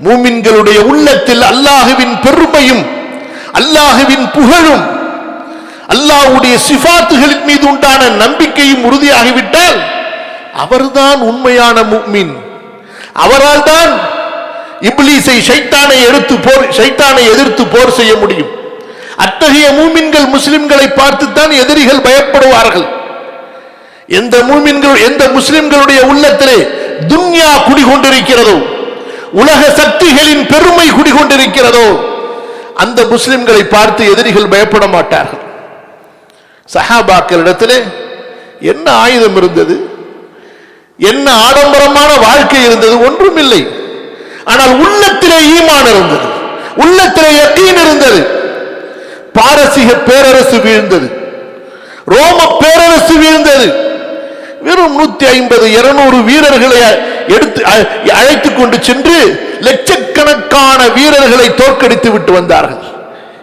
மூமின்களுடைய உள்ளத்தில் அல்லாஹுவின் பெருமையும் அல்லாஹுவின் புகழும் அல்லாஹ்வுடைய சிஃபாத்துகளின் மீது உண்டான நம்பிக்கையும் உறுதியாகிவிட்டால் அவர்தான் உண்மையான முக்மின் அவரால் தான் இப்லீஸை சைத்தானை எடுத்து போர் சைத்தானை எதிர்த்து போர் செய்ய முடியும். அத்தகைய மூமின்கள் முஸ்லிம்களை பார்த்துத்தான் எதிரிகள் பயப்படுவார்கள். எந்த மூமின்கள் எந்த முஸ்லிம்களுடைய உள்ளத்திலே துன்யா குடிகொண்டிருக்கிறதோ உலக சக்திகளின் பெருமை குடிகொண்டிருக்கிறதோ அந்த முஸ்லிம்களை பார்த்து எதிரிகள் பயப்பட மாட்டார்கள். சஹாபாக்களிடத்திலே என்ன ஆயுதம் இருந்தது? என்ன ஆடம்பரமான வாழ்க்கை இருந்தது? ஒன்றும் இல்லை ஆனால் உள்ளத்திலே ஈமான் இருந்தது. உள்ளத்திலே யக்கீன் இருந்தது. பாரசீக பேரரசு வீழ்ந்தது. ரோம பேரரசு வீழ்ந்தது. வெறும் நூத்தி ஐம்பது இருநூறு வீரர்களை எடுத்து அ- அழைத்துக் கொண்டு சென்று லட்சக்கணக்கான வீரர்களை தோற்கடித்து விட்டு வந்தார்கள்.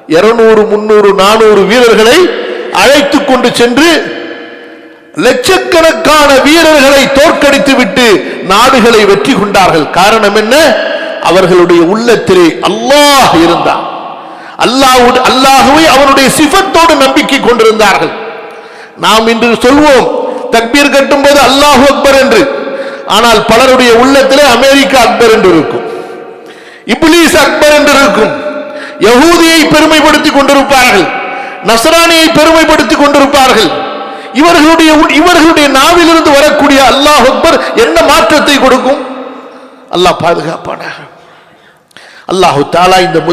இருநூறு முன்னூறு நானூறு வீரர்களை அழைத்துக் கொண்டு சென்று லட்சக்கணக்கான வீரர்களை தோற்கடித்து விட்டு நாடுகளை வெற்றி கொண்டார்கள். காரணம் என்ன? அவர்களுடைய உள்ளத்திலே அல்லாஹ் இருந்தான். அல்லாஹ் அல்லாஹுவை அவனுடைய சிஃபத்தோடு நம்பிக்கை கொண்டிருந்தார்கள். நாம் இன்று சொல்வோம் தக்பீர் கட்டும்போது அல்லாஹு அக்பர் என்று. ஆனால் பலருடைய உள்ளத்திலே அமெரிக்கா அக்பர் என்று இருக்கும். இப்லீஸ் அக்பர் என்று இருக்கும். யகூதியை பெருமைப்படுத்திக் கொண்டிருப்பார்கள். நசரானியை பெருமைப்படுத்திக் கொண்டிருப்பார்கள். இவர்களுடைய இவர்களுடைய நாவிலிருந்து வரக்கூடிய அல்லாஹ் அக்பர் என்ன மாற்றத்தை கொடுக்கும்? அல்லாஹ் பாதுகாப்பானாக. அல்லாஹு தாலா இந்த